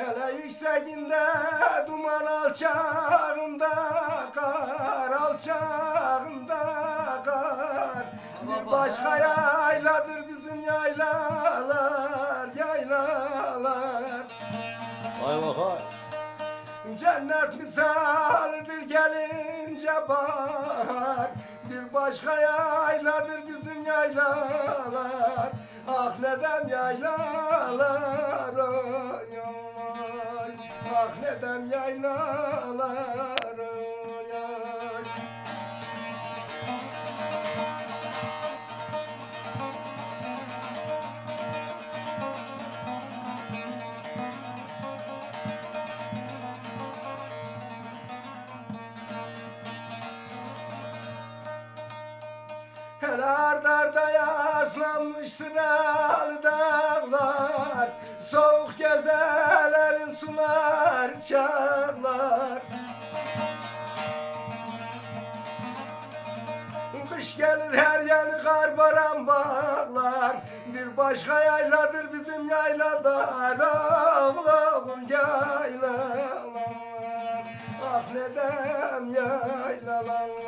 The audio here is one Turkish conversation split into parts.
Hele yükseğinde duman alçağında kar alçağında kar. Bir başka yayladır bizim yaylalar yaylalar. Vay vay. Cennet misalidir gelince bahar. Bir başka yayladır bizim yaylalar. Ah neden yaylalar Ah neden yaylalar oy oy Her ardarda yaslanmış sıralı sular çağlar Kış gelir her yanı kar baran bağlar Bir başka yayladır bizim yaylalar Ağlağım yaylalar. Ah nedem yaylalar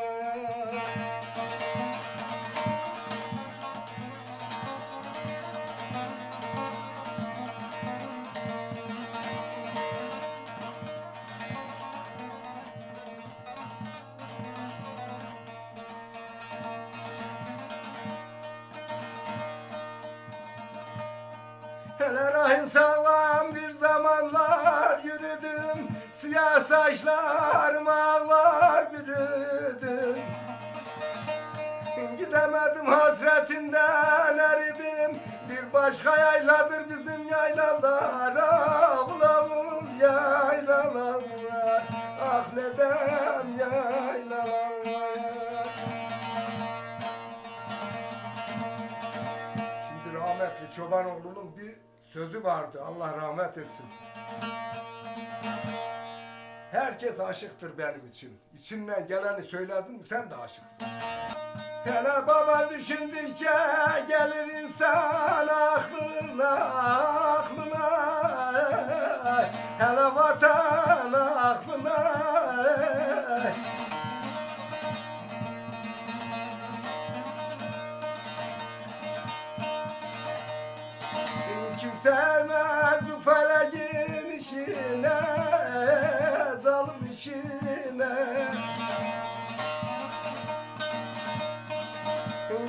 Hele rahim sağlam bir zamanlar yürüdüm. Siyah saçlarım ağlar bürüdüm. Gidemedim hasretinden eridim. Bir başka yayladır bizim yaylalar. Ağlamın yaylalar. Ah nedem yaylalar? Şimdi rahmetli Çobanoğlu'nun bir sözü vardı. Allah rahmet etsin. Herkes aşıktır benim için. İçinden geleni söyledin mi sen de aşıksın. Hele baba düşündükçe gelir insan aklına, aklına. Kim sevmez bu feleğin işine Zalim işine.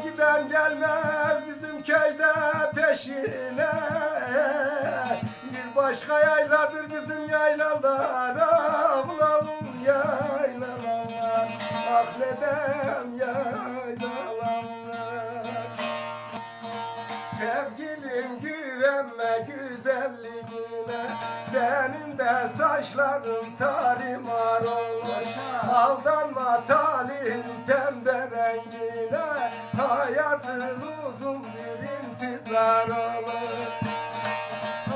Giden gelmez bizim köyde peşine. Bir başka yayladır bizim yaylalar Ağlavım yaylalar. Ah nedem yaylalar. Sevgilim güvenme de saçların tarimar olmuş Aldanma talihin pembe rengine. Hayatın uzun bir intizar olur.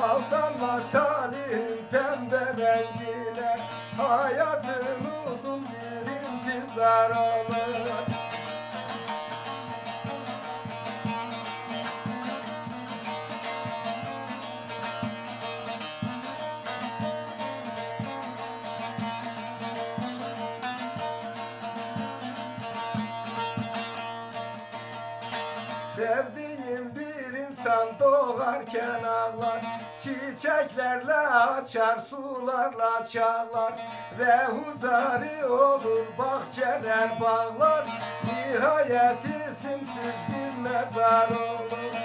Aldanma talihin pembe rengine. Hayatın insan doğarken ağlar Çiçeklerle açar, sularla çağlar Ve huzari olur bahçeler, bağlar. Nihayet isimsiz bir mezar olur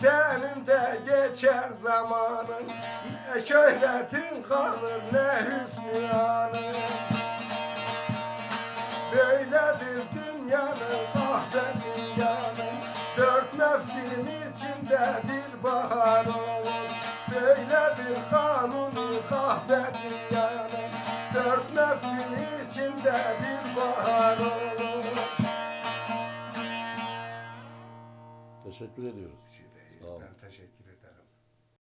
senin de geçer zamanın. Ne şöhretin kalır ne hüsnü Böyledir dünyanın kahve dünyanın. Dört mevsim içinde bir bahar olur. Böyledir kanunu kahve dünyanın. Dört mevsim içinde bir bahar olur. Teşekkür ediyoruz. Tanta gente que